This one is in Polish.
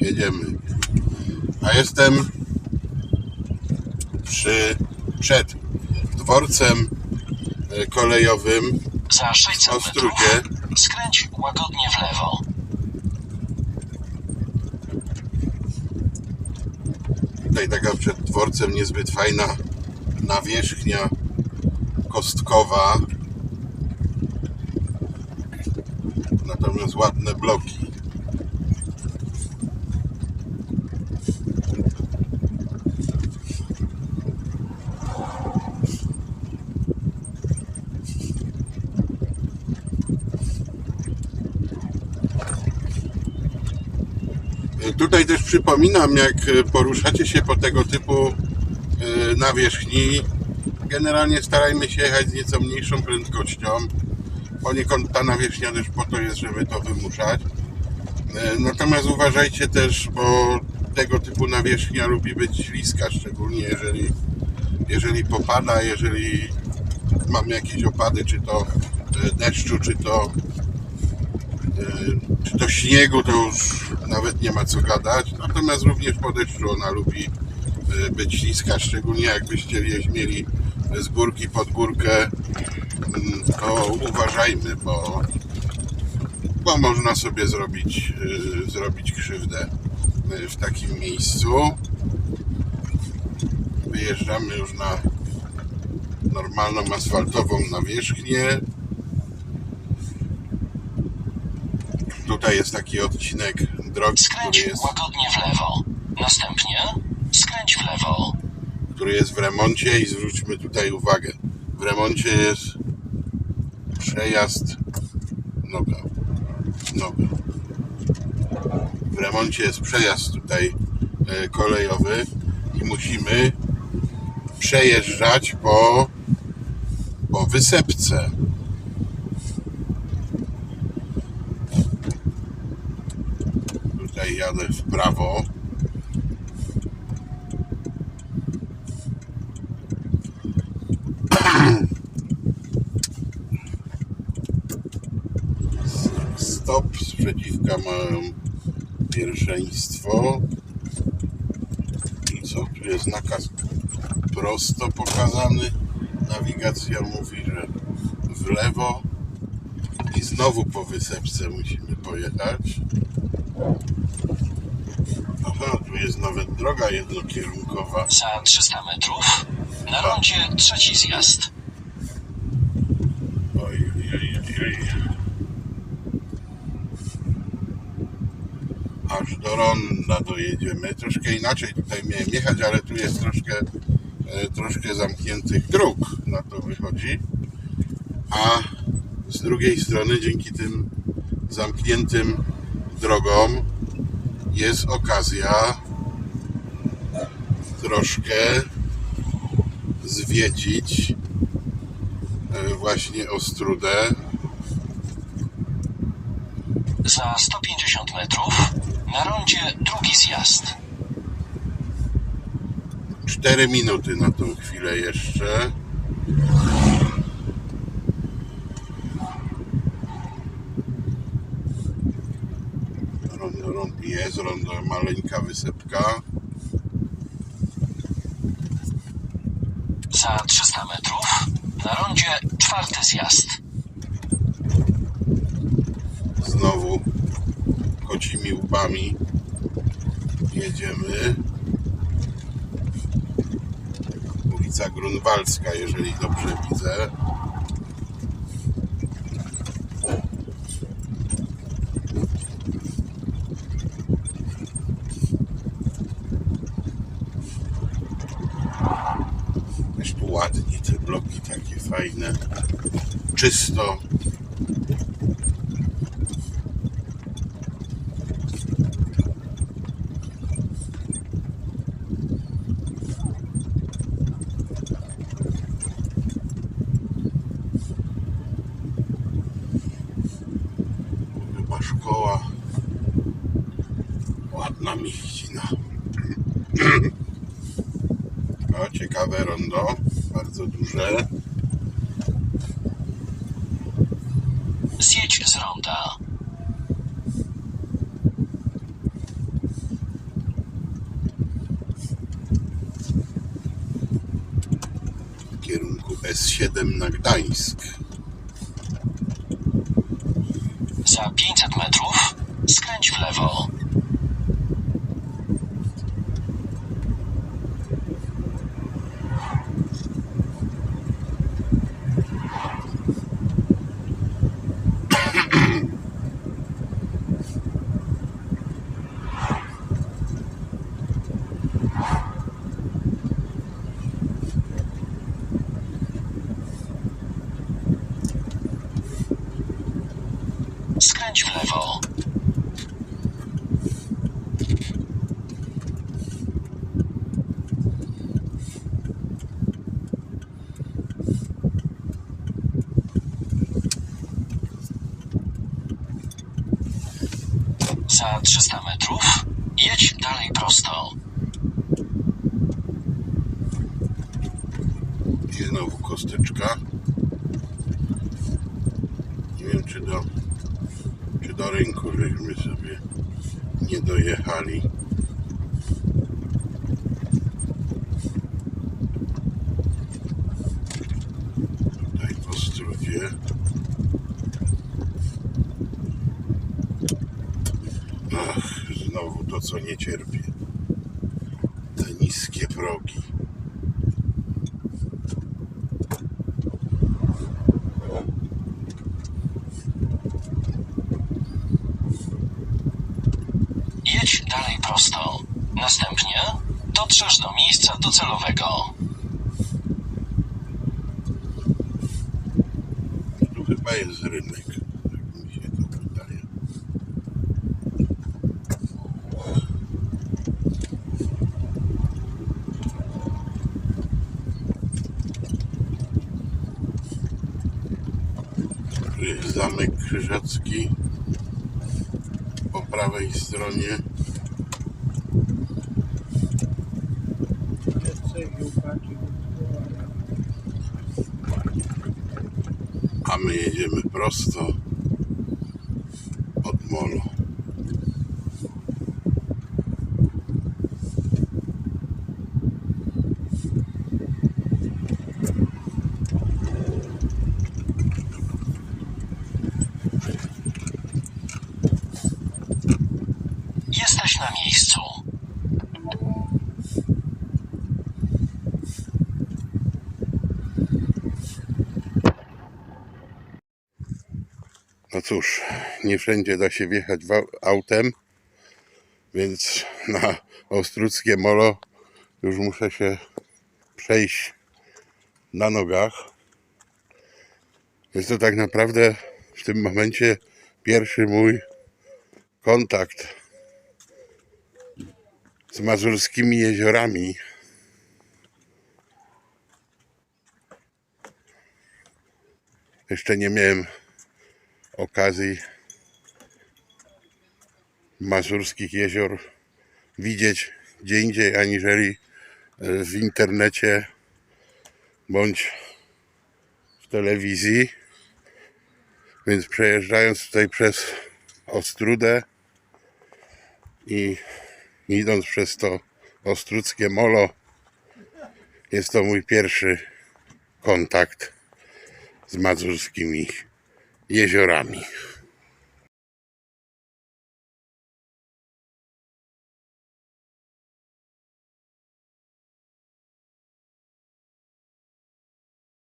Jedziemy. A jestem przy, przed dworcem e, kolejowym Za 600 w Ostrudzie. metrów skręć łagodnie w lewo. Tutaj taka przed dworcem niezbyt fajna nawierzchnia kostkowa. Natomiast ładne bloki. Tutaj też przypominam, jak poruszacie się po tego typu e, nawierzchni, generalnie starajmy się jechać z nieco mniejszą prędkością. Poniekąd ta nawierzchnia też po to jest, żeby to wymuszać. E, Natomiast uważajcie też, bo tego typu nawierzchnia lubi być śliska, szczególnie jeżeli, jeżeli popada, jeżeli mamy jakieś opady, czy to e, deszczu, czy to E, czy to śniegu, to już nawet nie ma co gadać. Natomiast również po deszczu ona lubi e, być śliska, szczególnie jakbyście mieli z górki pod górkę, mm, to uważajmy, bo, bo można sobie zrobić, e, zrobić krzywdę w takim miejscu. Wyjeżdżamy już na normalną asfaltową nawierzchnię. Tutaj jest taki odcinek drogi, który Skręć jest, łagodnie w lewo. Następnie skręć w lewo. który jest w remoncie i zwróćmy tutaj uwagę. W remoncie jest przejazd noga. Noga. W remoncie jest przejazd tutaj e, kolejowy i musimy przejeżdżać po, po wysepce. Tutaj jadę w prawo. Stop, sprzeciwka mają pierwszeństwo. I co? Tu jest nakaz prosto pokazany. Nawigacja mówi, że w lewo. I znowu po wysepce musimy pojechać. Aha, tu jest nawet droga jednokierunkowa. Za 300 metrów na rondzie trzeci zjazd. Oj, oj, oj, oj. Aż do Ronda dojedziemy. Troszkę inaczej tutaj miałem jechać, ale tu jest troszkę, e, troszkę zamkniętych dróg. Na to wychodzi. A z drugiej strony, dzięki tym zamkniętym drogom, jest okazja troszkę zwiedzić e, właśnie Ostrudę. Za 150 metrów na rondzie drugi zjazd. 4 minuty na tą chwilę jeszcze. Rondo jest, rondo, maleńka wysepka. Za 300 metrów na rondzie czwarty zjazd. Znowu kocimi łbami jedziemy. Ulica Grunwaldzka, jeżeli dobrze widzę. Jest tu ładnie, te bloki takie fajne. Czysto. Chyba szkoła. Ładna mieścina. Ciekawe rondo bardzo duże. Zjedź z ronda. W kierunku S7 na Gdańsk. Za 500 metrów skręć w lewo. Skręć w lewo. Za 300 metrów jedź dalej prosto. I znowu kosteczka. Nie wiem czy do, do rynku żeśmy sobie nie dojechali. Tutaj po strudzie. Ach, znowu to co nie cierpię. Te niskie progi. Jedź dalej prosto. Następnie dotrzesz do miejsca docelowego. Tu chyba jest rynek. Tak mi. Tu jest zamek krzyżacki. Po prawej stronie. A my jedziemy prosto od molo. Jesteś na miejscu. Cóż, nie wszędzie da się wjechać autem, więc na Ostruckie Molo już muszę się przejść na nogach. Jest to tak naprawdę w tym momencie pierwszy mój kontakt z mazurskimi jeziorami. Jeszcze nie miałem okazji mazurskich jezior widzieć gdzie indziej aniżeli e, w internecie bądź w telewizji. Więc przejeżdżając tutaj przez Ostrudę i idąc przez to Ostruckie Molo jest to mój pierwszy kontakt z mazurskimi jeziorami.